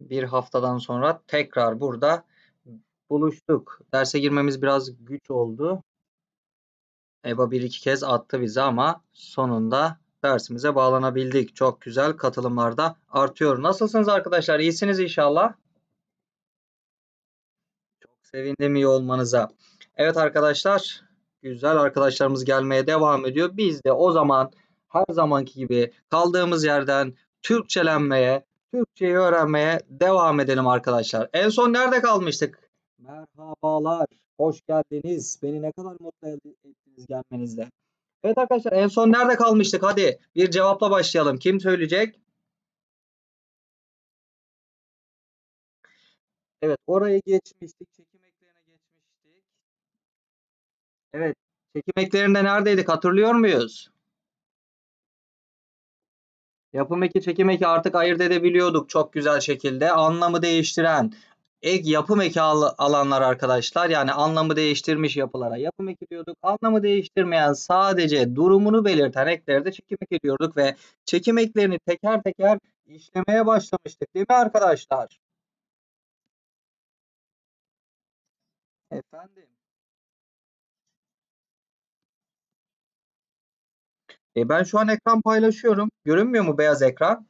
bir haftadan sonra tekrar burada buluştuk. Derse girmemiz biraz güç oldu. EBA bir iki kez attı bizi ama sonunda dersimize bağlanabildik. Çok güzel katılımlar da artıyor. Nasılsınız arkadaşlar? İyisiniz inşallah. Çok sevindim iyi olmanıza. Evet arkadaşlar, güzel arkadaşlarımız gelmeye devam ediyor. Biz de o zaman her zamanki gibi kaldığımız yerden Türkçelenmeye, Türkçeyi öğrenmeye devam edelim arkadaşlar. En son nerede kalmıştık? Merhabalar, hoş geldiniz. Beni ne kadar mutlu ettiniz gelmenizle. Evet arkadaşlar en son nerede kalmıştık? Hadi bir cevapla başlayalım. Kim söyleyecek? Evet orayı geçmiştik. Çekim eklerine geçmiştik. Evet çekim eklerinde neredeydik hatırlıyor muyuz? Yapım eki çekim eki artık ayırt edebiliyorduk çok güzel şekilde. Anlamı değiştiren ek yapım eki al alanlar arkadaşlar. Yani anlamı değiştirmiş yapılara yapım eki diyorduk. Anlamı değiştirmeyen sadece durumunu belirten ekleri de çekim eki diyorduk ve çekim eklerini teker teker işlemeye başlamıştık değil mi arkadaşlar? Efendim. E ben şu an ekran paylaşıyorum. Görünmüyor mu beyaz ekran?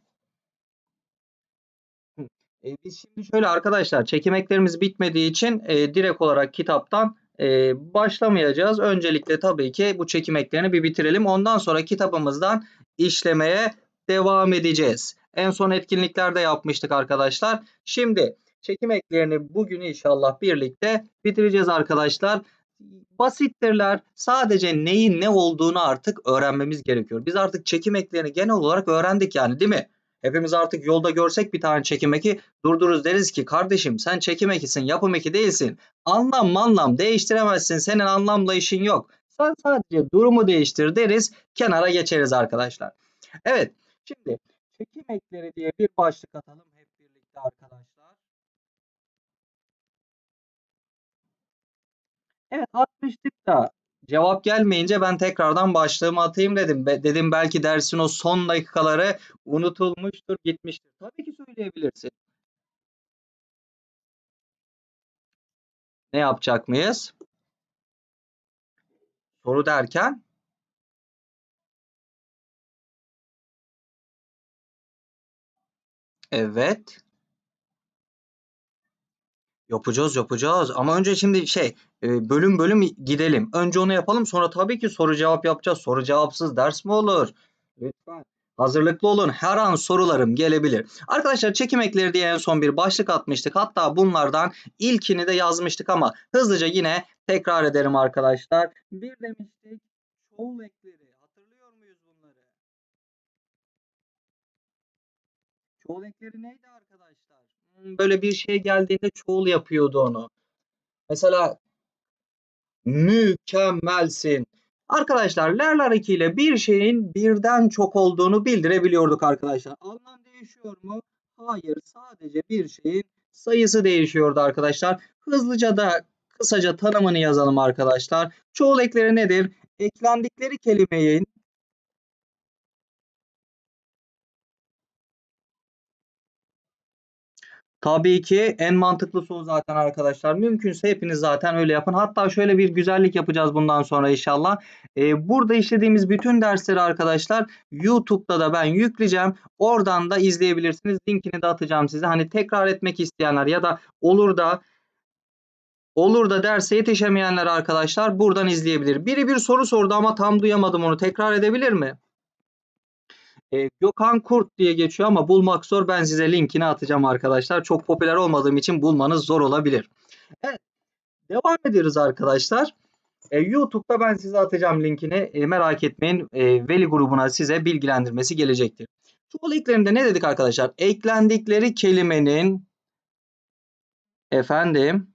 E biz şimdi şöyle arkadaşlar çekim eklerimiz bitmediği için e, direkt olarak kitaptan e, başlamayacağız. Öncelikle tabii ki bu çekim eklerini bir bitirelim. Ondan sonra kitabımızdan işlemeye devam edeceğiz. En son etkinliklerde yapmıştık arkadaşlar. Şimdi çekim eklerini bugün inşallah birlikte bitireceğiz arkadaşlar basittirler. Sadece neyin ne olduğunu artık öğrenmemiz gerekiyor. Biz artık çekim eklerini genel olarak öğrendik yani değil mi? Hepimiz artık yolda görsek bir tane çekim eki durdururuz deriz ki kardeşim sen çekim ekisin yapım eki değilsin. Anlam anlam değiştiremezsin senin anlamla işin yok. Sen sadece durumu değiştir deriz kenara geçeriz arkadaşlar. Evet şimdi çekim ekleri diye bir başlık atalım hep birlikte arkadaşlar. Evet atmıştık da cevap gelmeyince ben tekrardan başlığımı atayım dedim. Be dedim belki dersin o son dakikaları unutulmuştur, gitmiştir. Tabii ki söyleyebilirsin. Ne yapacak mıyız? Soru derken Evet. Yapacağız yapacağız ama önce şimdi şey e, bölüm bölüm gidelim. Önce onu yapalım sonra tabii ki soru cevap yapacağız. Soru cevapsız ders mi olur? Lütfen hazırlıklı olun. Her an sorularım gelebilir. Arkadaşlar çekim ekleri diye en son bir başlık atmıştık. Hatta bunlardan ilkini de yazmıştık ama hızlıca yine tekrar ederim arkadaşlar. Bir demiştik çoğul ekleri. Hatırlıyor muyuz bunları? Çoğul ekleri neydi? Böyle bir şey geldiğinde çoğul yapıyordu onu. Mesela mükemmelsin. Arkadaşlar lerler ile bir şeyin birden çok olduğunu bildirebiliyorduk arkadaşlar. Anlam değişiyor mu? Hayır. Sadece bir şeyin sayısı değişiyordu arkadaşlar. Hızlıca da kısaca tanımını yazalım arkadaşlar. Çoğul ekleri nedir? Eklendikleri kelimenin Tabii ki en mantıklısı o zaten arkadaşlar. Mümkünse hepiniz zaten öyle yapın. Hatta şöyle bir güzellik yapacağız bundan sonra inşallah. Ee, burada işlediğimiz bütün dersleri arkadaşlar YouTube'da da ben yükleyeceğim. Oradan da izleyebilirsiniz. Linkini de atacağım size. Hani tekrar etmek isteyenler ya da olur da olur da derse yetişemeyenler arkadaşlar buradan izleyebilir. Biri bir soru sordu ama tam duyamadım onu. Tekrar edebilir mi? E, Gökhan Kurt diye geçiyor ama bulmak zor. Ben size linkini atacağım arkadaşlar. Çok popüler olmadığım için bulmanız zor olabilir. Evet. Devam ediyoruz arkadaşlar. E, YouTube'da ben size atacağım linkini. E, merak etmeyin. E, Veli grubuna size bilgilendirmesi gelecektir. Çoğul eklerinde ne dedik arkadaşlar? Eklendikleri kelimenin efendim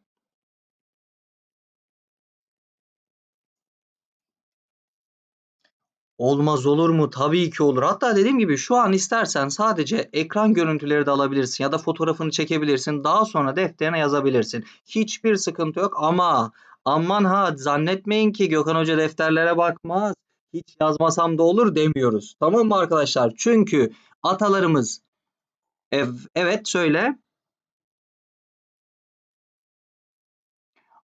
Olmaz olur mu? Tabii ki olur. Hatta dediğim gibi şu an istersen sadece ekran görüntüleri de alabilirsin ya da fotoğrafını çekebilirsin. Daha sonra defterine yazabilirsin. Hiçbir sıkıntı yok ama aman ha zannetmeyin ki Gökhan Hoca defterlere bakmaz. Hiç yazmasam da olur demiyoruz. Tamam mı arkadaşlar? Çünkü atalarımız ev, evet söyle.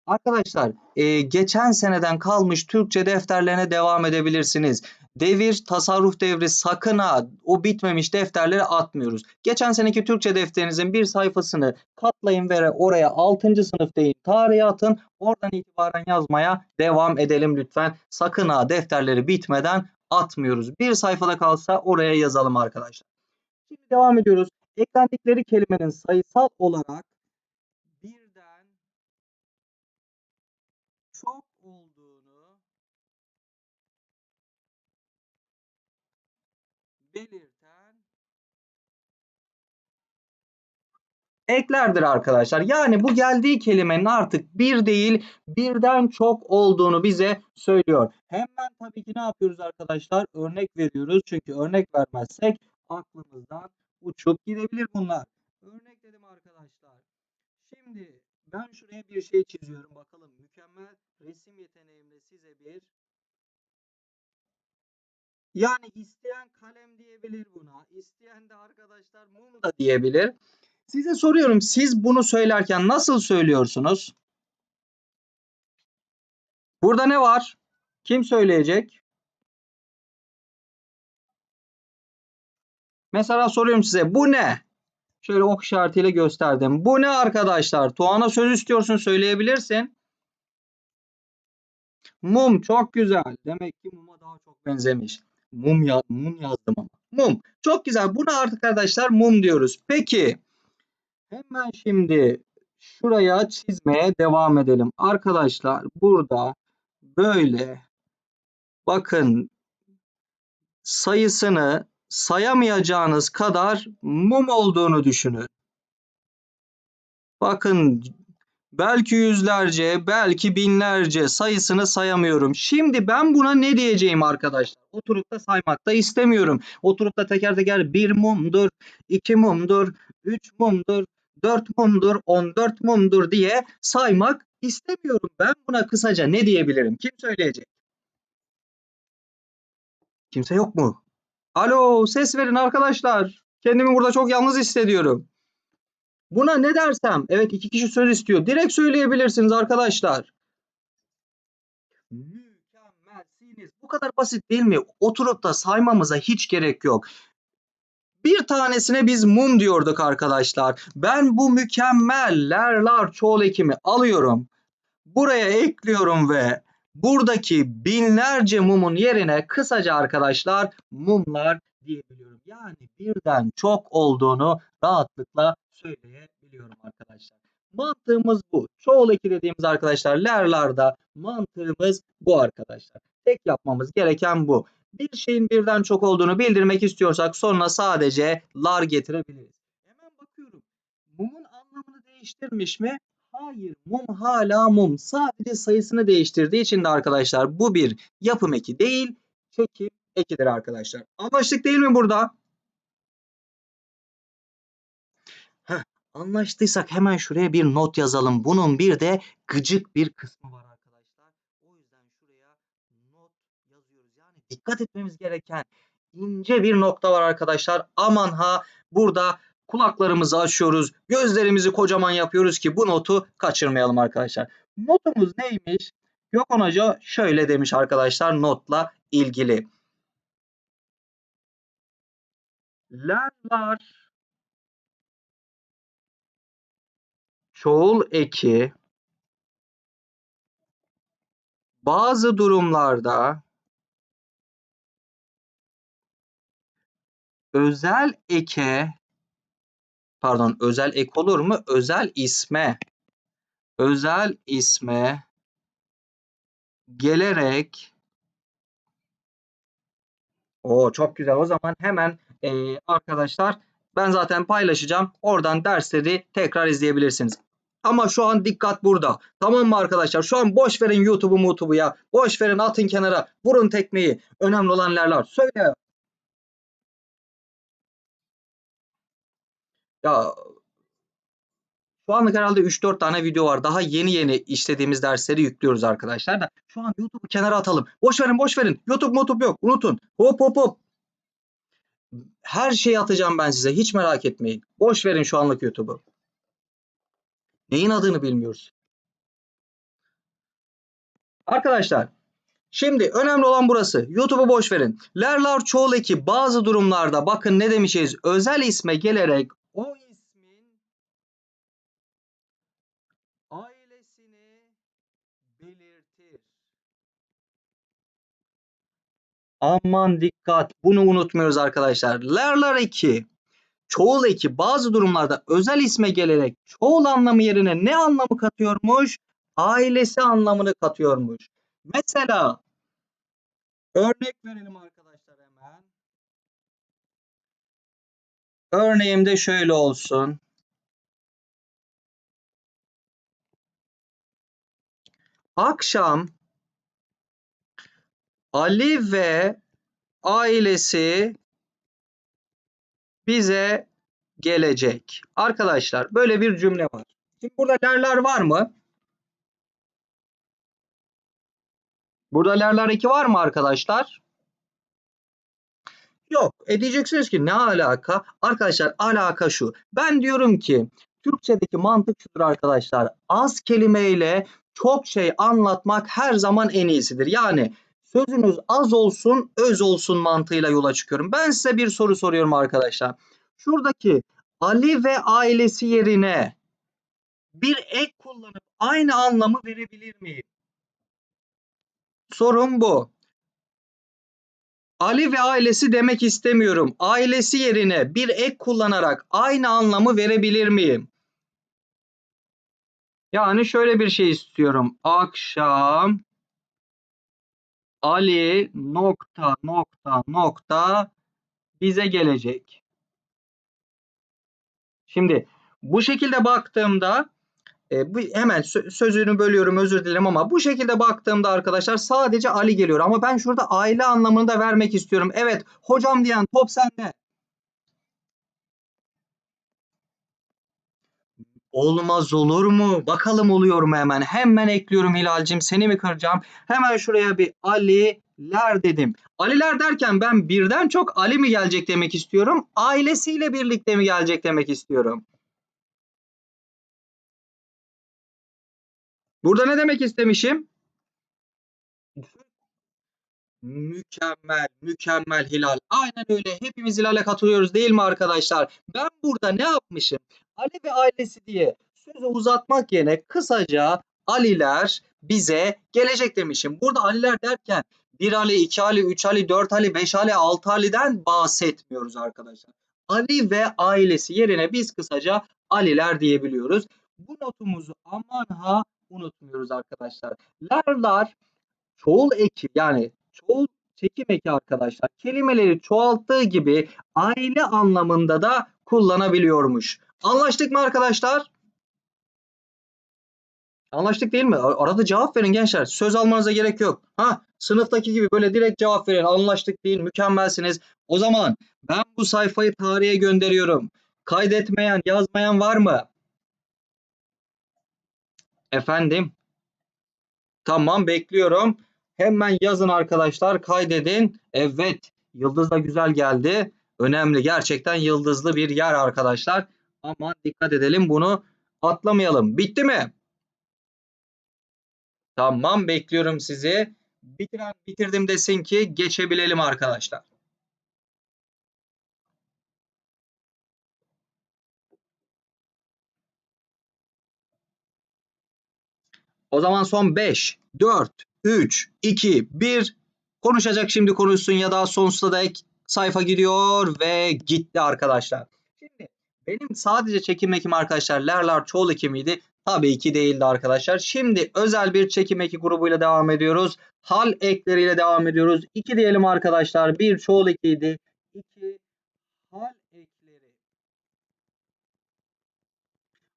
Arkadaşlar e, geçen seneden kalmış Türkçe defterlerine devam edebilirsiniz. Devir, tasarruf devri sakın ha o bitmemiş defterleri atmıyoruz. Geçen seneki Türkçe defterinizin bir sayfasını katlayın ve oraya 6. sınıf deyin tarihe atın. Oradan itibaren yazmaya devam edelim lütfen. Sakın ha defterleri bitmeden atmıyoruz. Bir sayfada kalsa oraya yazalım arkadaşlar. Şimdi devam ediyoruz. Eklendikleri kelimenin sayısal olarak birden çok olduğunu belirten eklerdir arkadaşlar. Yani bu geldiği kelimenin artık bir değil birden çok olduğunu bize söylüyor. Hemen tabii ki ne yapıyoruz arkadaşlar? Örnek veriyoruz. Çünkü örnek vermezsek aklımızdan uçup gidebilir bunlar. Örnek dedim arkadaşlar. Şimdi ben şuraya bir şey çiziyorum. Bakalım mükemmel resim yeteneğimle size bir yani isteyen kalem diyebilir buna. İsteyen de arkadaşlar mum da diyebilir. Size soruyorum siz bunu söylerken nasıl söylüyorsunuz? Burada ne var? Kim söyleyecek? Mesela soruyorum size bu ne? Şöyle ok işaretiyle gösterdim. Bu ne arkadaşlar? Tuğan'a söz istiyorsun söyleyebilirsin. Mum çok güzel. Demek ki muma daha çok benzemiş. Mum ya mum yazdım ama. Mum. Çok güzel. Buna artık arkadaşlar mum diyoruz. Peki. Hemen şimdi şuraya çizmeye devam edelim. Arkadaşlar burada böyle bakın sayısını sayamayacağınız kadar mum olduğunu düşünün. Bakın belki yüzlerce, belki binlerce sayısını sayamıyorum. Şimdi ben buna ne diyeceğim arkadaşlar? Oturup da saymak da istemiyorum. Oturup da teker teker bir mumdur, iki mumdur, üç mumdur, dört mumdur, on dört mumdur diye saymak istemiyorum. Ben buna kısaca ne diyebilirim? Kim söyleyecek? Kimse yok mu? Alo ses verin arkadaşlar. Kendimi burada çok yalnız hissediyorum. Buna ne dersem? Evet iki kişi söz istiyor. Direkt söyleyebilirsiniz arkadaşlar. Mükemmelsiniz. Bu kadar basit değil mi? Oturup da saymamıza hiç gerek yok. Bir tanesine biz mum diyorduk arkadaşlar. Ben bu mükemmellerler çoğul ekimi alıyorum. Buraya ekliyorum ve buradaki binlerce mumun yerine kısaca arkadaşlar mumlar diyebiliyorum. Yani birden çok olduğunu rahatlıkla söyleyebiliyorum arkadaşlar. Mantığımız bu. Çoğul eki dediğimiz arkadaşlar lerlarda mantığımız bu arkadaşlar. Tek yapmamız gereken bu. Bir şeyin birden çok olduğunu bildirmek istiyorsak sonuna sadece lar getirebiliriz. Hemen bakıyorum. Mumun anlamını değiştirmiş mi? Hayır. Mum hala mum. Sadece sayısını değiştirdiği için de arkadaşlar bu bir yapım eki değil, çekim ekidir arkadaşlar. Anlaştık değil mi burada? Heh, anlaştıysak hemen şuraya bir not yazalım. Bunun bir de gıcık bir kısmı var arkadaşlar. O yüzden şuraya not yazıyoruz. Yani dikkat etmemiz gereken ince bir nokta var arkadaşlar. Aman ha burada kulaklarımızı açıyoruz. Gözlerimizi kocaman yapıyoruz ki bu notu kaçırmayalım arkadaşlar. Notumuz neymiş? Gökhan Hoca şöyle demiş arkadaşlar notla ilgili. Lerler çoğul eki bazı durumlarda özel eke pardon özel ek olur mu? Özel isme özel isme gelerek o çok güzel. O zaman hemen e, arkadaşlar ben zaten paylaşacağım. Oradan dersleri tekrar izleyebilirsiniz. Ama şu an dikkat burada. Tamam mı arkadaşlar? Şu an boş verin YouTube'u YouTube'u ya. Boş verin atın kenara. Vurun tekmeyi. Önemli olan lerler. Söyle. Ya şu anlık herhalde 3-4 tane video var. Daha yeni yeni işlediğimiz dersleri yüklüyoruz arkadaşlar da. Şu an YouTube'u kenara atalım. Boş verin boş verin. YouTube YouTube yok. Unutun. Hop hop hop. Her şeyi atacağım ben size. Hiç merak etmeyin. Boş verin şu anlık YouTube'u. Neyin adını bilmiyoruz. Arkadaşlar şimdi önemli olan burası. YouTube'u boş verin. Lerlar çoğul eki bazı durumlarda bakın ne demişiz? Özel isme gelerek Aman dikkat. Bunu unutmuyoruz arkadaşlar. Lerlar eki çoğul eki bazı durumlarda özel isme gelerek çoğul anlamı yerine ne anlamı katıyormuş? Ailesi anlamını katıyormuş. Mesela örnek verelim arkadaşlar hemen. Örneğim de şöyle olsun. Akşam Ali ve ailesi bize gelecek. Arkadaşlar böyle bir cümle var. Şimdi burada lerler var mı? Burada lerler eki var mı arkadaşlar? Yok. E diyeceksiniz ki ne alaka? Arkadaşlar alaka şu. Ben diyorum ki Türkçedeki mantık şudur arkadaşlar. Az kelimeyle çok şey anlatmak her zaman en iyisidir. Yani sözünüz az olsun, öz olsun mantığıyla yola çıkıyorum. Ben size bir soru soruyorum arkadaşlar. Şuradaki Ali ve ailesi yerine bir ek kullanıp aynı anlamı verebilir miyim? Sorun bu. Ali ve ailesi demek istemiyorum. Ailesi yerine bir ek kullanarak aynı anlamı verebilir miyim? Yani şöyle bir şey istiyorum. Akşam Ali nokta nokta nokta bize gelecek. Şimdi bu şekilde baktığımda e, bu hemen sö- sözünü bölüyorum özür dilerim ama bu şekilde baktığımda arkadaşlar sadece Ali geliyor ama ben şurada aile anlamını da vermek istiyorum. Evet hocam diyen top sende. Olmaz olur mu? Bakalım oluyor mu hemen? Hemen ekliyorum Hilal'cim. Seni mi kıracağım? Hemen şuraya bir Aliler dedim. Aliler derken ben birden çok Ali mi gelecek demek istiyorum? Ailesiyle birlikte mi gelecek demek istiyorum? Burada ne demek istemişim? Mükemmel, mükemmel Hilal. Aynen öyle. Hepimiz Hilal'e katılıyoruz değil mi arkadaşlar? Ben burada ne yapmışım? Ali ve ailesi diye sözü uzatmak yerine kısaca Aliler bize gelecek demişim. Burada Aliler derken 1 Ali, 2 Ali, 3 Ali, 4 Ali, 5 Ali, 6 Ali'den bahsetmiyoruz arkadaşlar. Ali ve ailesi yerine biz kısaca Aliler diyebiliyoruz. Bu notumuzu aman ha unutmuyoruz arkadaşlar. Lerlar çoğul eki yani çoğul çekim eki arkadaşlar kelimeleri çoğalttığı gibi aile anlamında da kullanabiliyormuş. Anlaştık mı arkadaşlar? Anlaştık değil mi? Arada cevap verin gençler. Söz almanıza gerek yok. Ha, sınıftaki gibi böyle direkt cevap verin. Anlaştık değil, mükemmelsiniz. O zaman ben bu sayfayı tarihe gönderiyorum. Kaydetmeyen, yazmayan var mı? Efendim? Tamam bekliyorum. Hemen yazın arkadaşlar kaydedin. Evet yıldız da güzel geldi. Önemli gerçekten yıldızlı bir yer arkadaşlar. Ama dikkat edelim bunu atlamayalım. Bitti mi? Tamam bekliyorum sizi. Bitiren bitirdim desin ki geçebilelim arkadaşlar. O zaman son 5, 4, 3, 2, 1 konuşacak şimdi konuşsun ya da sonsuza dek sayfa gidiyor ve gitti arkadaşlar. Benim sadece çekim ekim arkadaşlar Lerlar çoğul ekimiydi. Tabii ki değildi arkadaşlar. Şimdi özel bir çekim eki grubuyla devam ediyoruz. Hal ekleriyle devam ediyoruz. 2 diyelim arkadaşlar. Bir çoğul ekiydi. 2 hal ekleri.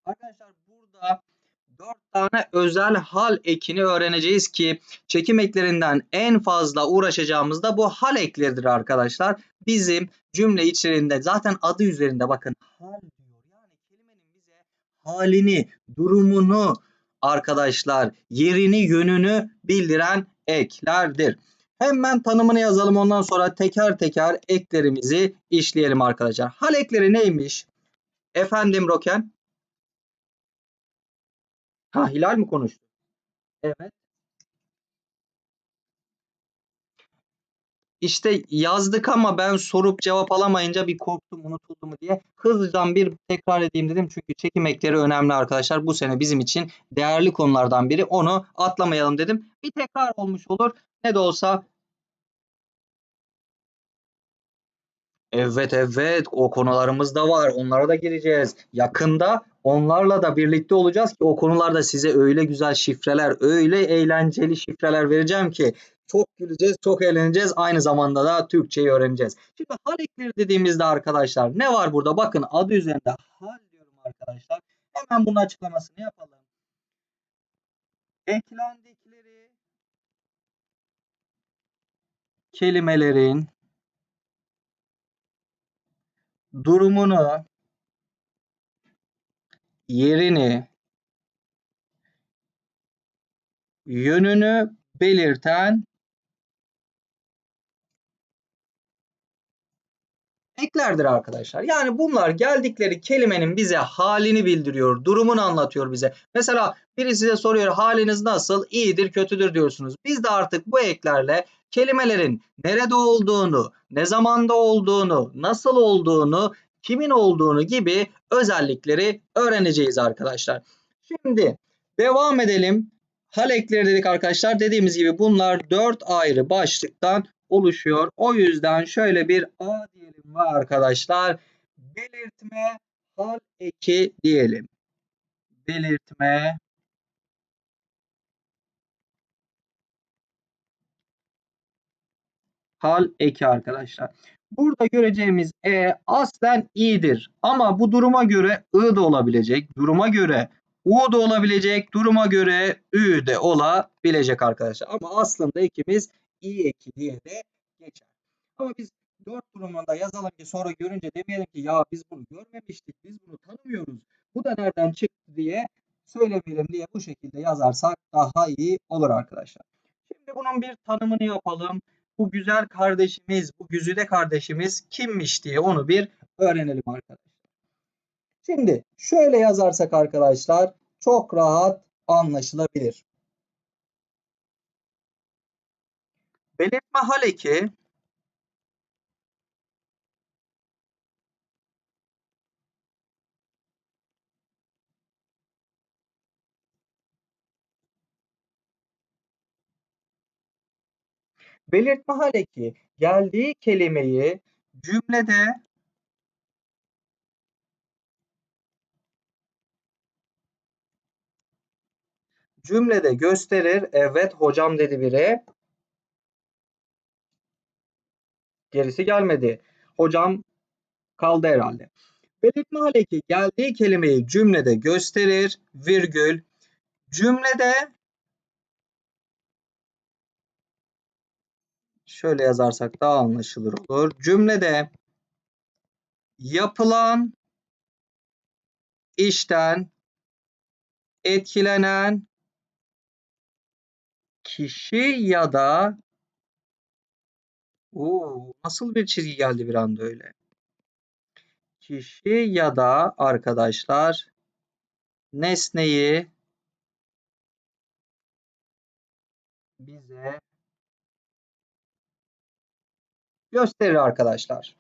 Arkadaşlar burada 4 tane özel hal ekini öğreneceğiz ki çekim eklerinden en fazla uğraşacağımız da bu hal ekleridir arkadaşlar. Bizim cümle içerisinde zaten adı üzerinde bakın hal diyor. Yani kelimenin bize halini, durumunu arkadaşlar yerini, yönünü bildiren eklerdir. Hemen tanımını yazalım ondan sonra teker teker eklerimizi işleyelim arkadaşlar. Hal ekleri neymiş? Efendim Roken? Ha Hilal mi konuştu? Evet. İşte yazdık ama ben sorup cevap alamayınca bir korktum unutuldu mu diye. Hızlıdan bir tekrar edeyim dedim. Çünkü çekim ekleri önemli arkadaşlar. Bu sene bizim için değerli konulardan biri. Onu atlamayalım dedim. Bir tekrar olmuş olur. Ne de olsa Evet evet o konularımız da var. Onlara da gireceğiz. Yakında onlarla da birlikte olacağız ki o konularda size öyle güzel şifreler, öyle eğlenceli şifreler vereceğim ki çok güleceğiz, çok eğleneceğiz. Aynı zamanda da Türkçeyi öğreneceğiz. Şimdi hal ekleri dediğimizde arkadaşlar ne var burada? Bakın adı üzerinde hal diyorum arkadaşlar. Hemen bunun açıklamasını yapalım. Eklendikleri kelimelerin durumunu, yerini, yönünü belirten eklerdir arkadaşlar. Yani bunlar geldikleri kelimenin bize halini bildiriyor, durumunu anlatıyor bize. Mesela biri size soruyor haliniz nasıl? İyidir, kötüdür diyorsunuz. Biz de artık bu eklerle kelimelerin nerede olduğunu, ne zamanda olduğunu, nasıl olduğunu, kimin olduğunu gibi özellikleri öğreneceğiz arkadaşlar. Şimdi devam edelim. Hal ekleri dedik arkadaşlar. Dediğimiz gibi bunlar dört ayrı başlıktan oluşuyor. O yüzden şöyle bir A diyelim ve arkadaşlar belirtme hal eki diyelim. Belirtme hal eki arkadaşlar. Burada göreceğimiz e aslen i'dir. Ama bu duruma göre i de olabilecek. Duruma göre u da olabilecek. Duruma göre ü de olabilecek arkadaşlar. Ama aslında ekimiz i eki diye de geçer. Ama biz dört durumunda yazalım ki sonra görünce demeyelim ki ya biz bunu görmemiştik. Biz bunu tanımıyoruz. Bu da nereden çıktı diye söylemeyelim diye bu şekilde yazarsak daha iyi olur arkadaşlar. Şimdi bunun bir tanımını yapalım bu güzel kardeşimiz, bu güzide kardeşimiz kimmiş diye onu bir öğrenelim arkadaşlar. Şimdi şöyle yazarsak arkadaşlar çok rahat anlaşılabilir. Belirtme hal eki Belirtme hal eki geldiği kelimeyi cümlede cümlede gösterir. Evet hocam dedi biri. Gerisi gelmedi. Hocam kaldı herhalde. Belirtme hal eki geldiği kelimeyi cümlede gösterir. Virgül. Cümlede şöyle yazarsak daha anlaşılır olur. Cümlede yapılan işten etkilenen kişi ya da Oo, nasıl bir çizgi geldi bir anda öyle. Kişi ya da arkadaşlar nesneyi bize gösterir arkadaşlar.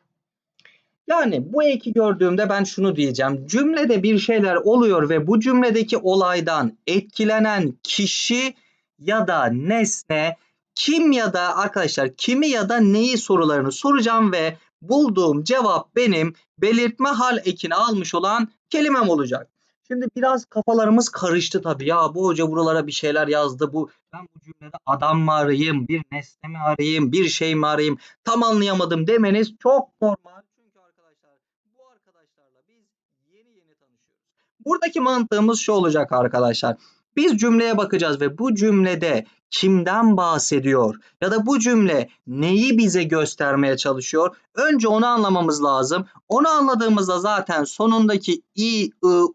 Yani bu eki gördüğümde ben şunu diyeceğim. Cümlede bir şeyler oluyor ve bu cümledeki olaydan etkilenen kişi ya da nesne kim ya da arkadaşlar kimi ya da neyi sorularını soracağım ve bulduğum cevap benim belirtme hal ekini almış olan kelimem olacak. Şimdi biraz kafalarımız karıştı tabii. Ya bu hoca buralara bir şeyler yazdı. Bu ben bu cümlede adam mı arayayım, bir nesne mi arayayım, bir şey mi arayayım tam anlayamadım demeniz çok normal. Çünkü arkadaşlar bu arkadaşlarla biz yeni yeni tanışıyoruz. Buradaki mantığımız şu olacak arkadaşlar. Biz cümleye bakacağız ve bu cümlede kimden bahsediyor ya da bu cümle neyi bize göstermeye çalışıyor? Önce onu anlamamız lazım. Onu anladığımızda zaten sonundaki i, i,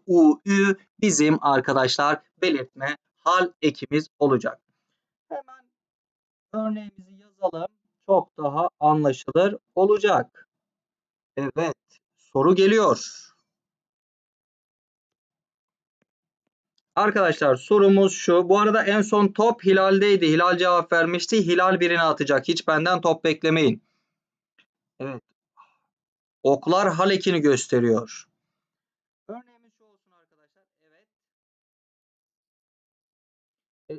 u, ü bizim arkadaşlar belirtme hal ekimiz olacak. Hemen örneğimizi yazalım. Çok daha anlaşılır olacak. Evet, soru geliyor. Arkadaşlar sorumuz şu. Bu arada en son top Hilal'deydi. Hilal cevap vermişti. Hilal birini atacak. Hiç benden top beklemeyin. Evet. Oklar Halek'ini gösteriyor. Örneğimiz şu olsun arkadaşlar. Evet. E,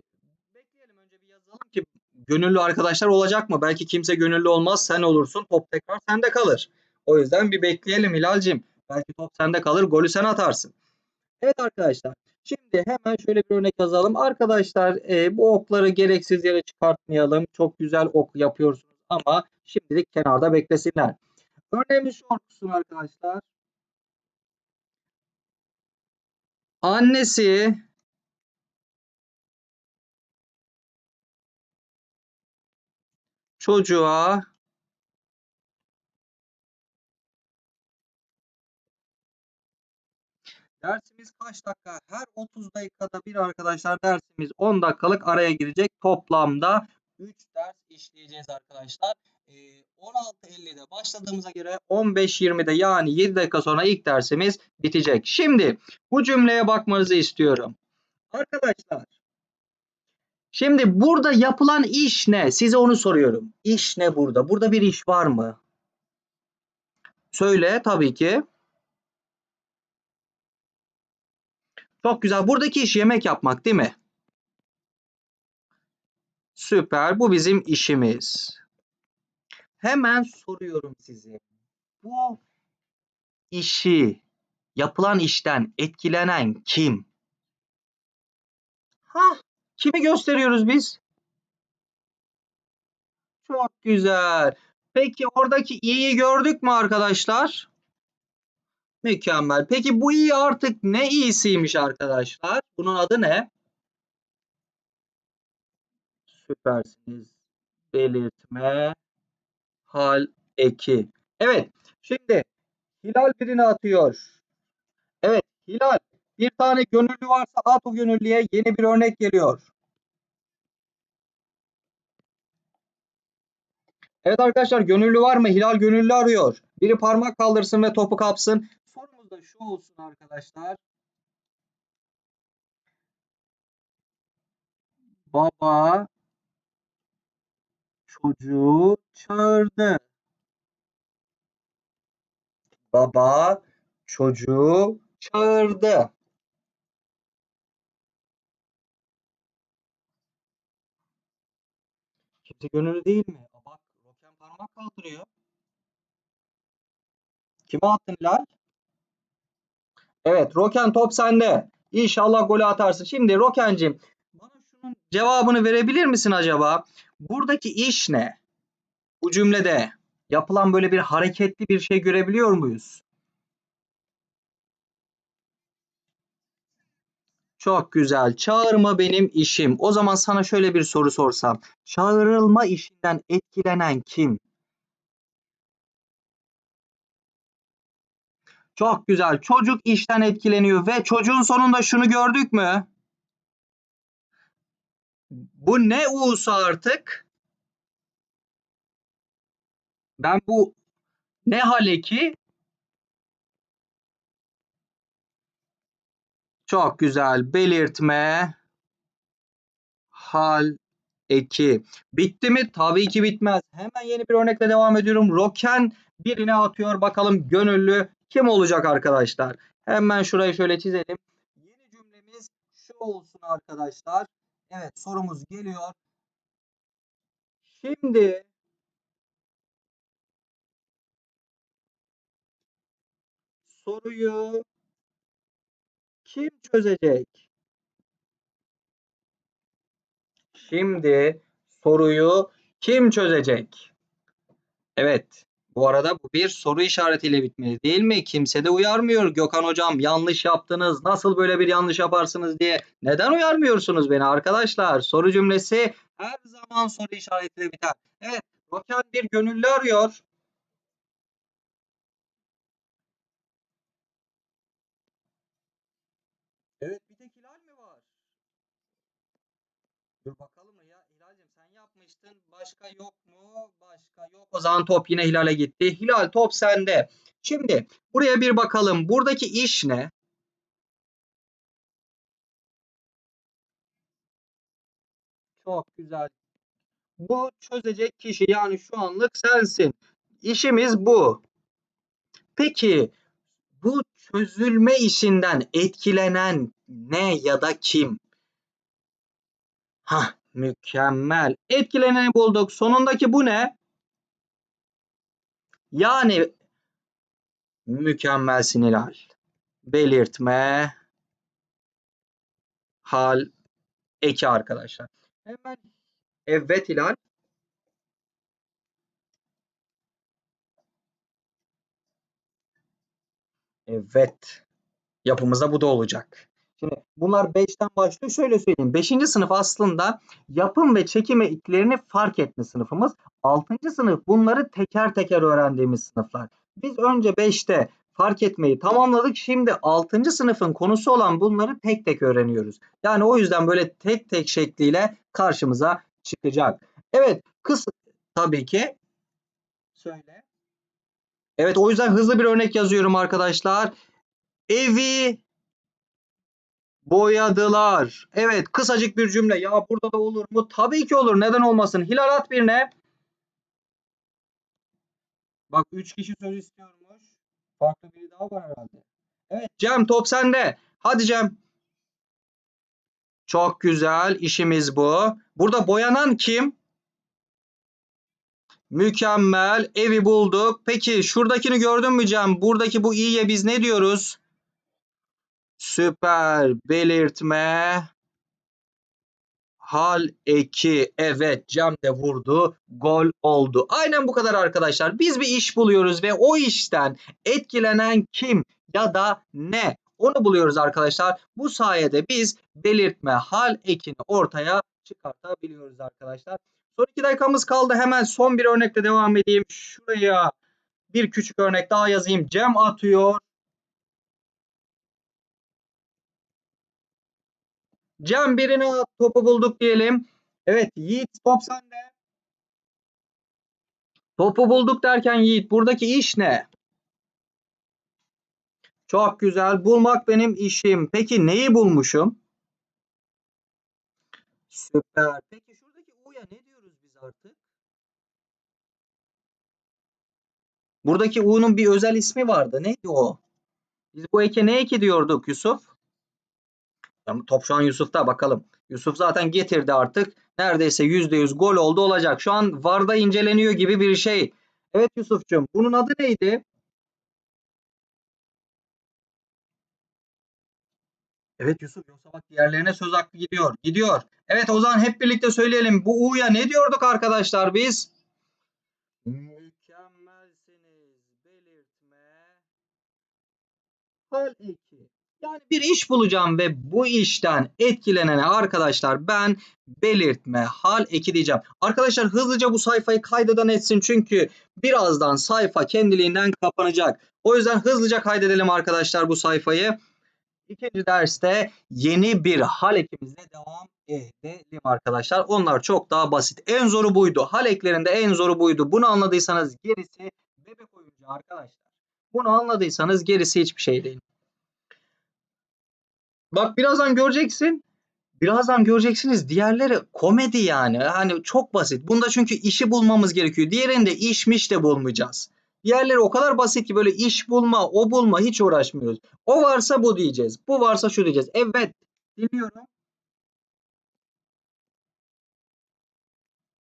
bekleyelim önce bir yazalım ki gönüllü arkadaşlar olacak mı? Belki kimse gönüllü olmaz. Sen olursun. Top tekrar sende kalır. O yüzden bir bekleyelim Hilal'cim. Belki top sende kalır. Golü sen atarsın. Evet arkadaşlar. Şimdi hemen şöyle bir örnek yazalım. Arkadaşlar e, bu okları gereksiz yere çıkartmayalım. Çok güzel ok yapıyorsunuz ama şimdilik kenarda beklesinler. Örneğimiz şu olsun arkadaşlar. Annesi çocuğa Dersimiz kaç dakika? Her 30 dakikada bir arkadaşlar dersimiz 10 dakikalık araya girecek. Toplamda 3 ders işleyeceğiz arkadaşlar. Ee, 16.50'de başladığımıza göre 15.20'de yani 7 dakika sonra ilk dersimiz bitecek. Şimdi bu cümleye bakmanızı istiyorum. Arkadaşlar şimdi burada yapılan iş ne? Size onu soruyorum. İş ne burada? Burada bir iş var mı? Söyle tabii ki. Çok güzel. Buradaki iş yemek yapmak değil mi? Süper. Bu bizim işimiz. Hemen soruyorum size. Bu işi, yapılan işten etkilenen kim? Ha, kimi gösteriyoruz biz? Çok güzel. Peki oradaki i'yi gördük mü arkadaşlar? Mükemmel. Peki bu i artık ne i'siymiş arkadaşlar? Bunun adı ne? Süpersiniz. Belirtme hal eki. Evet. Şimdi Hilal birini atıyor. Evet Hilal bir tane gönüllü varsa at o gönüllüye yeni bir örnek geliyor. Evet arkadaşlar gönüllü var mı? Hilal gönüllü arıyor. Biri parmak kaldırsın ve topu kapsın. Da şu olsun arkadaşlar. Baba çocuğu çağırdı. Baba çocuğu çağırdı. Kimse gönüllü değil mi? Bak Roken parmak kaldırıyor. Kime attın Hilal? Evet Roken top sende. İnşallah golü atarsın. Şimdi Roken'cim bana şunun cevabını verebilir misin acaba? Buradaki iş ne? Bu cümlede yapılan böyle bir hareketli bir şey görebiliyor muyuz? Çok güzel. Çağırma benim işim. O zaman sana şöyle bir soru sorsam. Çağrılma işinden etkilenen kim? Çok güzel. Çocuk işten etkileniyor ve çocuğun sonunda şunu gördük mü? Bu ne u'su artık? Ben bu ne haleki? Çok güzel. Belirtme hal eki. Bitti mi? Tabii ki bitmez. Hemen yeni bir örnekle devam ediyorum. Roken birine atıyor. Bakalım gönüllü kim olacak arkadaşlar? Hemen şurayı şöyle çizelim. Yeni cümlemiz şu olsun arkadaşlar. Evet sorumuz geliyor. Şimdi soruyu kim çözecek? Şimdi soruyu kim çözecek? Evet. Bu arada bu bir soru işaretiyle bitmeli değil mi? Kimse de uyarmıyor. Gökhan hocam yanlış yaptınız. Nasıl böyle bir yanlış yaparsınız diye. Neden uyarmıyorsunuz beni arkadaşlar? Soru cümlesi her zaman soru işaretiyle biter. Evet. Gökhan bir gönüllü arıyor. Evet bir tek Hilal mi var? Dur bakalım ya Hilal'cim sen yapmıştın. Başka yok yok. O zaman top yine Hilal'e gitti. Hilal top sende. Şimdi buraya bir bakalım. Buradaki iş ne? Çok güzel. Bu çözecek kişi yani şu anlık sensin. İşimiz bu. Peki bu çözülme işinden etkilenen ne ya da kim? Hah mükemmel. Etkileneni bulduk. Sonundaki bu ne? Yani mükemmelsin Hilal. Belirtme hal eki arkadaşlar. Hemen evet Hilal. Evet. Yapımızda bu da olacak. Şimdi bunlar 5'ten başlıyor. Şöyle söyleyeyim. 5. sınıf aslında yapım ve çekim eklerini fark etme sınıfımız. 6. sınıf bunları teker teker öğrendiğimiz sınıflar. Biz önce 5'te fark etmeyi tamamladık. Şimdi 6. sınıfın konusu olan bunları tek tek öğreniyoruz. Yani o yüzden böyle tek tek şekliyle karşımıza çıkacak. Evet kıs tabii ki söyle. Evet o yüzden hızlı bir örnek yazıyorum arkadaşlar. Evi boyadılar. Evet kısacık bir cümle. Ya burada da olur mu? Tabii ki olur. Neden olmasın? Hilal at birine. Bak 3 kişi söz istiyormuş. Farklı biri daha var herhalde. Evet Cem top sende. Hadi Cem. Çok güzel. işimiz bu. Burada boyanan kim? Mükemmel. Evi bulduk. Peki şuradakini gördün mü Cem? Buradaki bu i'ye biz ne diyoruz? Süper. Belirtme. Hal eki. Evet Cem de vurdu. Gol oldu. Aynen bu kadar arkadaşlar. Biz bir iş buluyoruz ve o işten etkilenen kim ya da ne? Onu buluyoruz arkadaşlar. Bu sayede biz belirtme hal ekini ortaya çıkartabiliyoruz arkadaşlar. Son iki dakikamız kaldı. Hemen son bir örnekle devam edeyim. Şuraya bir küçük örnek daha yazayım. Cem atıyor. Cem birine topu bulduk diyelim. Evet Yiğit top sende. Topu bulduk derken Yiğit buradaki iş ne? Çok güzel. Bulmak benim işim. Peki neyi bulmuşum? Süper. Peki şuradaki U'ya ne diyoruz biz artık? Buradaki U'nun bir özel ismi vardı. Neydi o? Biz bu eke ne eki diyorduk Yusuf? Top şu an Yusuf'ta bakalım. Yusuf zaten getirdi artık. Neredeyse %100 gol oldu olacak. Şu an VAR'da inceleniyor gibi bir şey. Evet Yusuf'cum bunun adı neydi? Evet Yusuf yoksa bak diğerlerine söz hakkı gidiyor. Gidiyor. Evet o zaman hep birlikte söyleyelim. Bu U'ya ne diyorduk arkadaşlar biz? Mükemmelsiniz. Belirtme. Hal eki. Yani bir iş bulacağım ve bu işten etkilenene arkadaşlar ben belirtme hal eki diyeceğim. Arkadaşlar hızlıca bu sayfayı kaydeden etsin çünkü birazdan sayfa kendiliğinden kapanacak. O yüzden hızlıca kaydedelim arkadaşlar bu sayfayı. İkinci derste yeni bir hal ekimizle devam edelim arkadaşlar. Onlar çok daha basit. En zoru buydu. Hal eklerinde en zoru buydu. Bunu anladıysanız gerisi bebek oyuncağı arkadaşlar. Bunu anladıysanız gerisi hiçbir şey değil. Bak birazdan göreceksin. Birazdan göreceksiniz diğerleri komedi yani. Hani çok basit. Bunda çünkü işi bulmamız gerekiyor. Diğerinde işmiş de bulmayacağız. Diğerleri o kadar basit ki böyle iş bulma, o bulma hiç uğraşmıyoruz. O varsa bu diyeceğiz. Bu varsa şu diyeceğiz. Evet. Dinliyorum.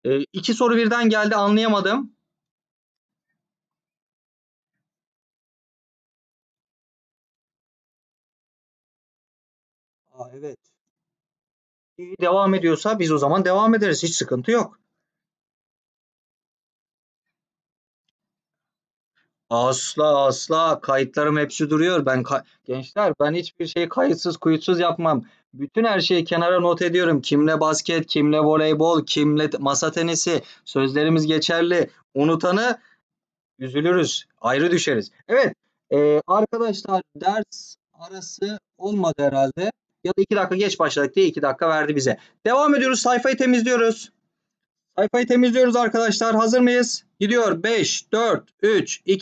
Ee, iki soru birden geldi anlayamadım. Aa, evet. İyi devam ediyorsa biz o zaman devam ederiz. Hiç sıkıntı yok. Asla asla kayıtlarım hepsi duruyor. Ben gençler ben hiçbir şeyi kayıtsız kuyutsuz yapmam. Bütün her şeyi kenara not ediyorum. Kimle basket, kimle voleybol, kimle masa tenisi. Sözlerimiz geçerli. Unutanı üzülürüz. Ayrı düşeriz. Evet. E, arkadaşlar ders arası olmadı herhalde. Ya da iki dakika geç başladık diye iki dakika verdi bize. Devam ediyoruz. Sayfayı temizliyoruz. Sayfayı temizliyoruz arkadaşlar. Hazır mıyız? Gidiyor. 5, 4, 3, 2,